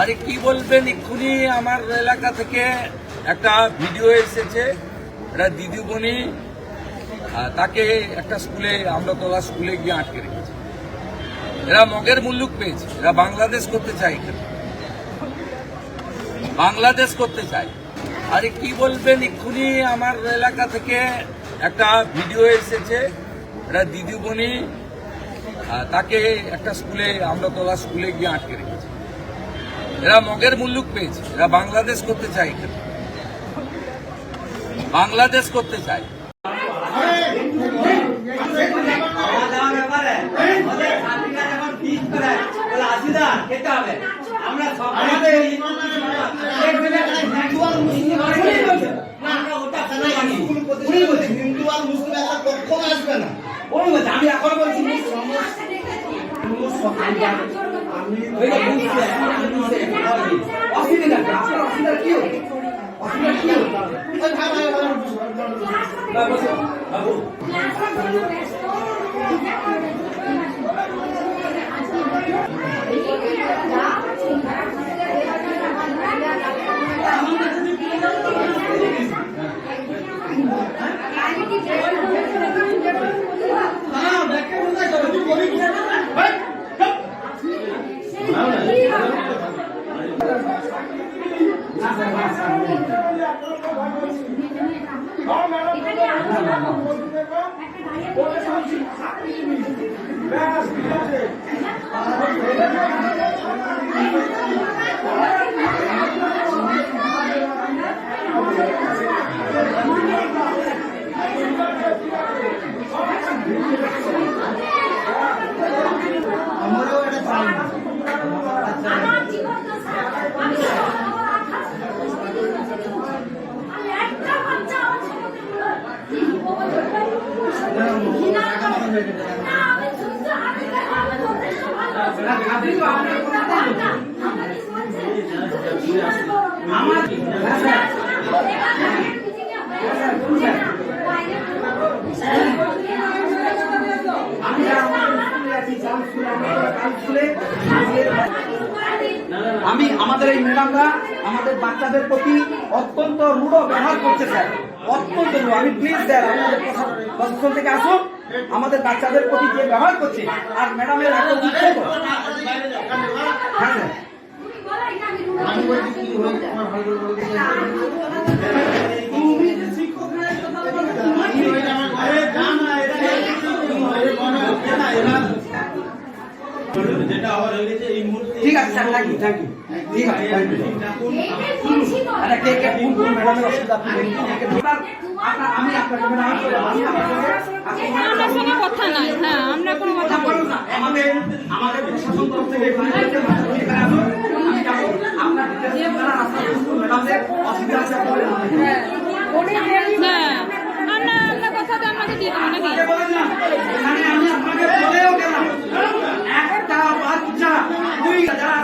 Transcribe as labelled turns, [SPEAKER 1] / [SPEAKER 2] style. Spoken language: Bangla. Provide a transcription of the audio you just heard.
[SPEAKER 1] আরে কি বলবেন, এক্ষুনি আমার এলাকা থেকে একটা ভিডিও এসেছে। একটা দিদিমণি তাকে একটা স্কুলে, আমরাতলা স্কুলে গিয়ে আটকে রেখেছে। এরা মগের মুল্লুক পেয়েছে, এরা বাংলাদেশ করতে চায় এখানে। বাংলাদেশ করতে চায়। আরে কি বলবেন, এক্ষুনি আমার এলাকা থেকে একটা ভিডিও এসেছে। একটা দিদিমণি তাকে একটা স্কুলে, আমরাতলা স্কুলে গিয়ে আটকে রেখেছে। এরা মগের মুল্লুক পেয়েছে। এরা বাংলাদেশ করতে চায় বাংলাদেশ করতে চায়।
[SPEAKER 2] আমি এখন বলছি অসুবিধা কি? অসুবিধা কি হলো? অসুবিধা কি হলো?
[SPEAKER 3] ওই ভাই, ভাই, ভাই,
[SPEAKER 2] না, বসো, বাবু।
[SPEAKER 3] আমরাও এটা চাই না।
[SPEAKER 4] আমার জীবনটা স্যার আমি আমার আঘাত আমি একটা বাচ্চা আমার জীবনে ঘৃণা করে। না, আমি সুস্থ, আমি আমি যথেষ্ট ভালো আছি।
[SPEAKER 2] আপনি তো আপনার কোনো কথা বলছেন।
[SPEAKER 4] আমাকে শুনছেন? তুমি ঘৃণা করো না।
[SPEAKER 2] আমার হ্যাঁ, স্যার। আমি আমাদের স্কুলে আছি, চাল স্কুলে, আমরা চাল স্কুলে, আমি আমাদের এই ম্যাডামরা আমাদের বাচ্চাদের প্রতি অত্যন্ত রূঢ় ব্যবহার করছে স্যার অত্যন্ত রূঢ়। আমি প্লিজ স্যার আমাদের থেকে আসুন। আমাদের বাচ্চাদের প্রতি যে ব্যবহার করছে, আর ম্যাডামের এত ঠিক আছে sir thank you thank you ঠিক আছে থ্যাংক ইউ আরে কে কে কোন ম্যাডামের অসুবিধা আপনি আপনার আমি আপনাকে ম্যাডাম আমি
[SPEAKER 5] কথা নাই। হ্যাঁ আমরা কোনো কথা
[SPEAKER 2] বলব না আমাদের আমাদের প্রশাসন তরফ থেকে এখানে আসুন, এখানে আসুন আমি যাব আপনার ডিটেলস জানান আপনার কোন ম্যাডামদের অসুবিধা আছে আপনাদের
[SPEAKER 5] হ্যাঁ আমরা আমরা কথাটা আমাকে দিয়ে দেবো নাকি
[SPEAKER 2] আগে বলেন না এখানে আমি আপনাকে বলেও গেলাম একটা বাচ্চা দুই